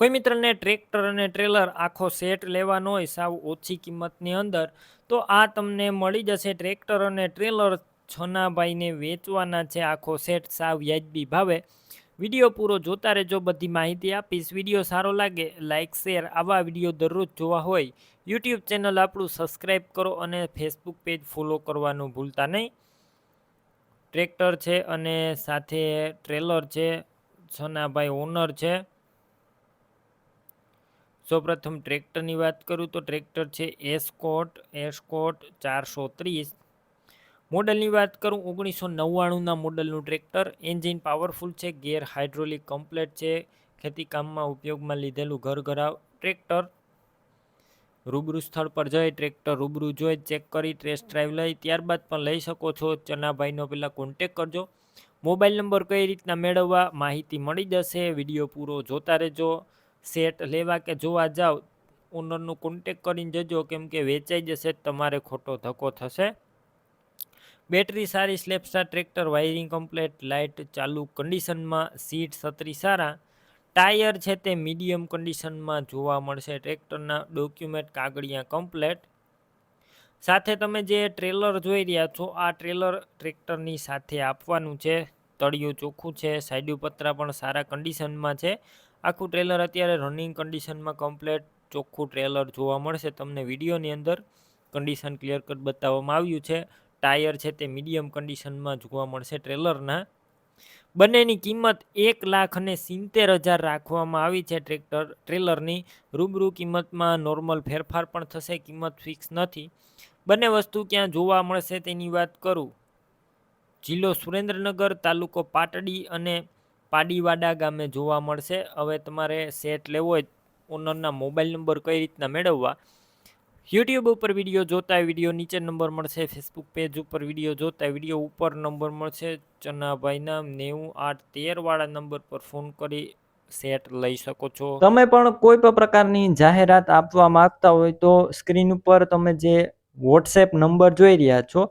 કોઈ મિત્રને ટ્રેક્ટર અને ટ્રેલર આખો સેટ લેવાનો હોય સાવ ઓછી કિંમતની અંદર, તો આ તમને મળી જશે ટ્રેક્ટર અને ટ્રેલર છનાભાઈને વેચવાના છે આખો સેટ સાવ વ્યાજબી ભાવે. વીડિયો પૂરો જોતા રહેજો, બધી માહિતી આપીશ. વીડિયો સારો લાગે લાઇક શેર આવા વીડિયો દરરોજ જોવા હોય, યુટ્યુબ ચેનલ આપણું સબસ્ક્રાઈબ કરો અને ફેસબુક પેજ ફોલો કરવાનું ભૂલતા નહીં. ટ્રેક્ટર છે અને સાથે ટ્રેલર છે, છનાભાઈ ઓનર છે. સૌપ્રથમ ટ્રેક્ટરની વાત કરું તો ટ્રેક્ટર છે એસકોટ એસકોટ ચારસો ત્રીસ. મોડલની વાત કરું ઓગણીસો નવ્વાણુંના મોડલનું ટ્રેક્ટર. એન્જિન પાવરફુલ છે, ગેર હાઇડ્રોલિક કમ્પ્લેટ છે ખેતીકામમાં ઉપયોગમાં લીધેલું ઘરઘરાવ ટ્રેક્ટર. રૂબરૂ સ્થળ પર જઈ ટ્રેક્ટર રૂબરૂ જોઈ, ચેક કરી, ટેસ્ટ ડ્રાઈવ લઈ, ત્યારબાદ પણ લઈ શકો છો. ચનાભાઈનો પહેલાં કોન્ટેક કરજો. મોબાઈલ નંબર કઈ રીતના મેળવવા માહિતી મળી જશે, વીડિયો પૂરો જોતા રહેજો. સેટ લેવા કે જોવા જાઓ ઓનરનું કોન્ટેક કરીને જજો, કેમ કે વેચાઈ જશે તમારે ખોટો ધક્કો થશે. બેટરી સારી, સ્લેપસ્ટાર ટ્રેક્ટર વાયરિંગ કમ્પ્લેટ લાઇટ ચાલુ કન્ડિશનમાં સીટ છત્રી સારા. ટાયર છે તે મીડિયમ કન્ડિશનમાં જોવા મળશે ટ્રેક્ટરના ડોક્યુમેન્ટ કાગળિયા કમ્પ્લેટ સાથે તમે જે ટ્રેલર જોઈ રહ્યા છો, આ ટ્રેલર ટ્રેક્ટરની સાથે આપવાનું છે. તળિયું ચોખ્ખું છે સાઈડ પતરા પણ સારા કન્ડિશનમાં છે. આખું ટ્રેલર અત્યારે રનિંગ કન્ડિશનમાં કમ્પ્લેટ ચોખ્ખું ટ્રેલર જોવા મળશે. તમને વિડીયોની અંદર કન્ડિશન ક્લિયર કટ બતાવવામાં આવ્યું છે. ટાયર છે તે મીડિયમ કન્ડિશનમાં જોવા મળશે ટ્રેલરના બંનેની કિંમત એક લાખ અને સિત્તેર હજાર રાખવામાં આવી છે ટ્રેક્ટર ટ્રેલરની રૂબરૂ કિંમતમાં નોર્મલ ફેરફાર પણ થશે, કિંમત ફિક્સ નથી. બંને વસ્તુ ક્યાં જોવા મળશે તેની વાત કરું. જિલ્લો સુરેન્દ્રનગર, તાલુકો પાટડી અને પાડીવાડા ગામે જોવા મળશે. હવે તમારે સેટ લેવો હોય ઓનરના મોબાઈલ નંબર કઈ રીતના મેળવવા, યુટ્યુબ ઉપર વીડિયો જોતા વીડિયો નીચે નંબર મળશે, ફેસબુક પેજ ઉપર વીડિયો જોતા વીડિયો ઉપર નંબર મળશે. ચનાભાઈના નેવું આઠ તેરવાળા નંબર પર ફોન કરી સેટ લઈ શકો છો. તમે પણ કોઈ પણ પ્રકારની જાહેરાત આપવા માંગતા હોય તો સ્ક્રીન ઉપર તમે જે વોટ્સએપ નંબર જોઈ રહ્યા છો